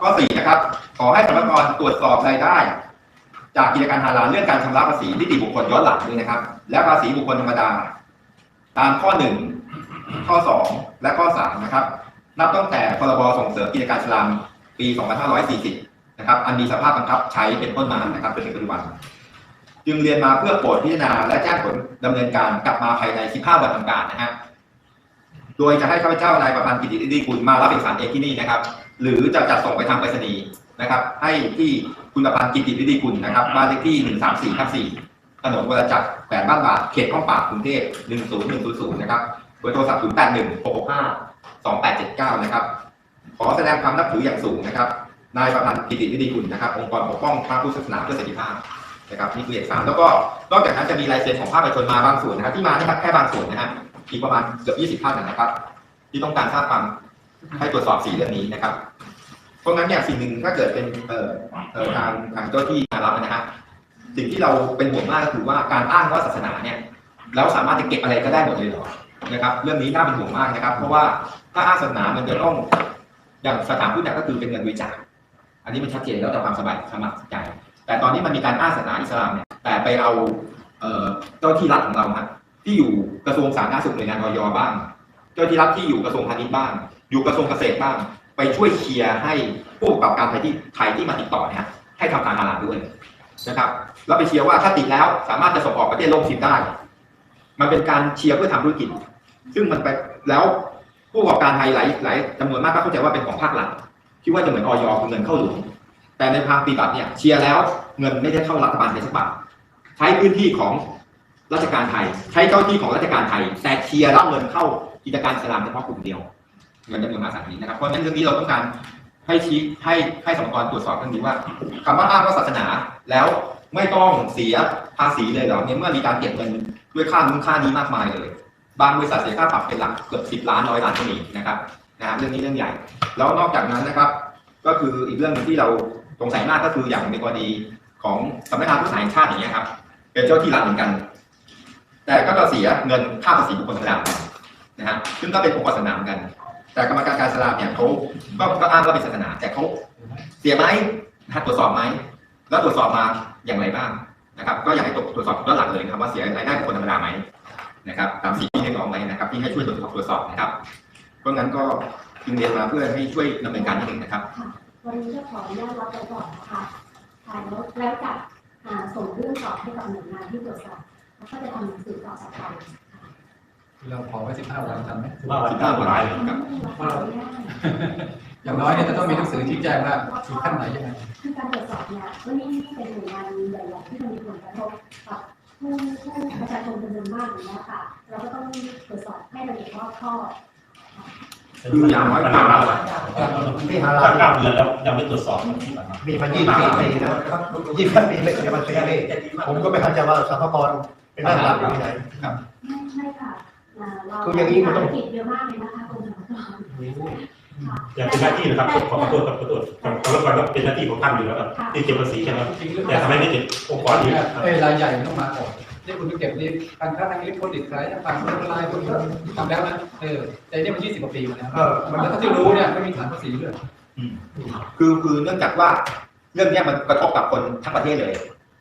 ข้อสี่นะครับ ขอให้สรรพากรตรวจสอบรายได้ จากกิจการฮาลาลเรื่องการชำระภาษีนิติบุคคลย้อนหลังด้วยนะครับ และภาษีบุคคลธรรมดา ตามข้อหนึ่งข้อสองและข้อสามนะครับ นับตั้งแต่พรบส่งเสริมกิจการอิสลามปี 2540 นะครับ อันมีสภาพบังคับใช้เป็นต้นมานะครับจนถึงปัจจุบัน จึงเรียนมาเพื่อโปรดพิจารณาและแจ้งผลดำเนินการกลับมาภายใน 15 วันทำการนะฮะโดยจะให้ข้าพเจ้านายประพันธ์กิติดีกุลมารับเอกสารเองที่นี่นะครับ หรือจะจัดส่งไปทางไปรษณีย์นะครับ ให้ที่คุณประพันธ์กิติดีกุลนะครับบ้านเลขที่ 134ทับ4ถนนวรจักรแขวงบ้านบาทเขตห้องปากกรุงเทพ10100นะครับเบอร์โทรศัพท์081 665 2879นะครับขอแสดงความนับถืออย่างสูงนะครับนายประพันธ์กิติดีกุลนะครับ องค์กรปกป้องพระพุทธศาสนาเพื่อสันติภาพนะครับนี่คือเอกสารแล้วก็นอกจากนั้นจะมีลายเซ็นของภาคประชาชนมาบางส่วนนะครับ ที่มานะครับแค่บางส่วนนะฮะอีกประมาณเกือบ20ท่านนะครับ ที่ต้องการทราบความให้ตรวจสอบสีเรื่องนี้นะครับ เพราะงั้นเนี่ยสิ่งหนึ่งถ้าเกิดเป็นเอ่อเอ่อทางทางเจ้าที่มารับนะฮะสิ่งที่เราเป็นห่วงมากก็คือว่าการอ้างว่าศาสนาเนี่ยแล้วสามารถจะเก็บอะไรก็ได้หมดเลยเหรอนะครับเรื่องนี้น่าเป็นห่วงมากนะครับ เพราะว่าถ้าอ้างศาสนามันจะต้องอย่างสถานพุทธเนี่ยก็คือเป็นเงินบริจาคอันนี้มันชัดเจนแล้วแต่ความสบายสมัครใจ แต่ตอนนี้มันมีการอ้างศาสนาอิสลามเนี่ยแต่ไปเอาเอ่อเจ้าที่รัฐของเราฮะที่อยู่กระทรวงสาธารณสุขหน่วยงานอยบ้าง เจ้าที่รัฐที่อยู่กระทรวงพาณิชย์บ้าง อยู่กระทรวงเกษตรบ้างไป ช่วยเคลียร์ให้ผู้ประกอบการไทยที่ไทยที่มาติดต่อเนี่ยให้ทำการตลาดด้วยนะครับแล้วไปเชียร์ว่าถ้าติดแล้วสามารถจะส่งออกประเทศโลกสิบได้ มันเป็นการเชียร์เพื่อทำธุรกิจ ซึ่งมันไปแล้วผู้ประกอบการไทยหลายหลายจำนวนมากก็เข้าใจว่าเป็นของภาครัฐคิดว่าจะเหมือนออยคือเงินเข้าหลวงแต่ในทางปฏิบัติเนี่ยเชียร์แล้วเงินไม่ได้เข้ารัฐบาลไทยสักบาทใช้พื้นที่ของราชการไทย ใช้เจ้าที่ของราชการไทย แต่เชียร์รับเงินเข้ากิจการสลามเฉพาะกลุ่มเดียว เงินจำนวนมหาศาลนี้นะครับ เพราะฉะนั้นเรื่องนี้เราต้องการให้ชี้ให้ให้สมกรตรวจสอบเรื่องนี้ว่าคำว่าอ้างว่าศาสนาแล้วไม่ต้องเสียภาษีเลยเหรอเนี่ยเมื่อมีการเก็บเงินด้วยค่านู้นค่านี้มากมายเลย บางบริษัทเสียค่าปรับเป็นหลักเกือบสิบล้านร้อยล้านก็มีนะครับนะครับเรื่องนี้เรื่องใหญ่ แล้วนอกจากนั้นนะครับ ก็คืออีกเรื่องที่เราสงสัยมากก็คืออย่างในกรณีของสำนักงานผู้สาแห่งชาติอย่างเงี้ยครับ เป็นเจ้าที่รัฐเหมือนกัน แต่ก็จะเสียเงินค่าภาษีบุคคลธรรมดานะฮะซึ่งก็เป็นองค์กรสนามกัน แต่กรรมการการสลามเนี่ยเขาก็ก็อ้างว่าเป็นศาสนา แต่เขาเสียไหมนะฮะตรวจสอบไหมแล้วตรวจสอบมาอย่างไรบ้างนะครับ ก็อยากให้ตรวจสอบย้อนหลังเลยนะครับ ว่าเสียรายได้บุคคลธรรมดาไหมนะครับ ตามสิ่งที่เรียกร้องไว้นะครับ ที่ให้ช่วยตรวจสอบตรวจสอบนะครับเพราะงั้นก็จึงเรียนมาเพื่อให้ช่วยดำเนินการนิดหนึ่งนะครับ วันนี้จะขออนุญาตรับไปก่อนนะคะค่ะแล้วแล้วจะอ่าส่งเรื่องต่อให้กับหน่วยงานที่ตรวจสอบแล้วก็จะทำหนังสือต่อไป เราขอไว้สิบห้าวันทันไหมว่าวันที่สุดท้ายเลยครับขออนุญาตอย่างน้อยเนี่ยจะต้องมีหนังสือชี้แจงว่าถึงขั้นไหนยังไงคือการตรวจสอบเนี่ยวันนี้เป็นหน่วยงานใหญ่ๆที่มันมีผลกระทบกับผู้ผู้ประชาชนจำนวนมากอย่างนี้ยค่ะ เราก็ต้องตรวจสอบให้ละเอียดรอบคอบคืออย่างน้อยเก้าที่ฮาลาลเก้าเดือนแล้วยังไม่ตรวจสอบมีมา24ปีแล้วยี่สิบปีไม่เคยมาซื้อนี่ผมก็ไม่เข้าใจว่าสรรพากรเป็นนักหลักอยู่ที่ไหนไม่ใช่ค่ะอ่า เราคืออย่างนี้มันต้องภารกิจเยอะมากเลยนะคะกรมสรรพากรค่ะยังเป็นหน้าที่นะครับขอขอโทษครับขอโทษขอขอรับว่าเป็นหน้าที่ของท่านอยู่แล้วครับที่เก็บภาษีใช่ไหมจริงหรือเปแต่ล่าทำไมไม่ติดองค์กรอื่นครับ เอ้ยรายใหญ่มันต้องมาก่อนนี่คุณไปเก็บนี่การค้าทางอิเล็กทรอนิกส์ขายทางออนไลน์คุณก็ทำแล้วนะเออแต่เนี่ยมันยี่สิบกว่าปีมาแล้วเออมันแล้วที่รู้เนี่ยไม่มีฐานภาษีด้วยคือคือเนื่องจากว่าเรื่องเนี้ยมันกระทบกับคนทั้งประเทศเลย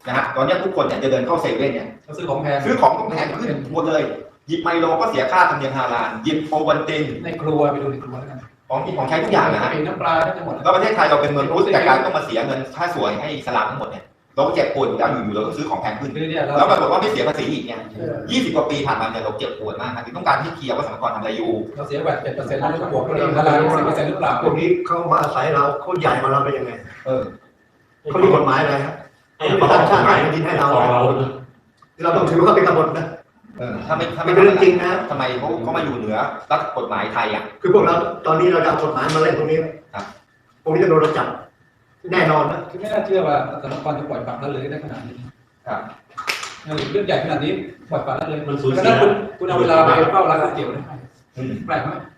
นะฮะตอนเนี้ยทุกคนเนี่ยจะเดินเข้าเซเว่นเนี่ย เขาซื้อของแพง ซื้อของต้องแพงขึ้นหมดเลยห ยิบไมโลก็เสียค่าธรรมเนียมฮาลาลหยิบโอวันตินในครัวไปดูในครัวแล้วกันของกินของใช้ทุกอย่างนะฮะมีน้ำปลาทั้งหมดแล้วประเทศไทยเราเป็นเมืองพุทธแต่การต้องมาเสียเงินค่าสวยให้อิสลามทั้งหมดเนี่ยเราก็เจ็บปวดอยู่แล้วอยู่ๆเราก็ซื้อของแพงขึ้นคือเนี่ยเราแล้วปรากฏว่าไม่เสียภาษีอีกเนี่ยเออยี่สิบกว่าปีผ่านมาเนี่ยเราเจ็บปวดมากครับที่ต้องการที่เคลียร์ว่าสมรกรทำอะไรอยู่เราเสียแบบเจ็ดเปอร์เซ็นต์แล้วก็บวกก็เลยละลายสิบเปอร์เซ็นต์หรือเปล่าพวกนี้เขามาอาศัยเราเขาใหญ่กว่าเราเป็นยังไงเออเขามีกฎหมายอะไรครับให้ขอตั้งชาติให้เราเราที่เราต้องถือว่าเขาเป็นกบฏนะ เออถ้าไม่ถ้ามัไม่นเป็นเรื่องจริงนะ ทำไมเขาเขามาอยู่เหนือรัฐกฎหมายไทยอะ คือพวกเราตอนนี้เราจะเอากฎหมายมาเล่นตรงนี้ครับพวกนี้จะโดนเราจับแน่นอนนะ คือไม่น่าเชื่อว่าสถาบันจะปล่อยปละละเลยได้ขนาดนี้ครับเรื่องใหญ่ขนาดนี้ปล่อยปละละเลยมันสูญก็เสีนั้ยนคุณคุณเอาเวลาไปเฝ้าร้านก๋วยเตี๋ยวได้ไหมอืมแปลกไหม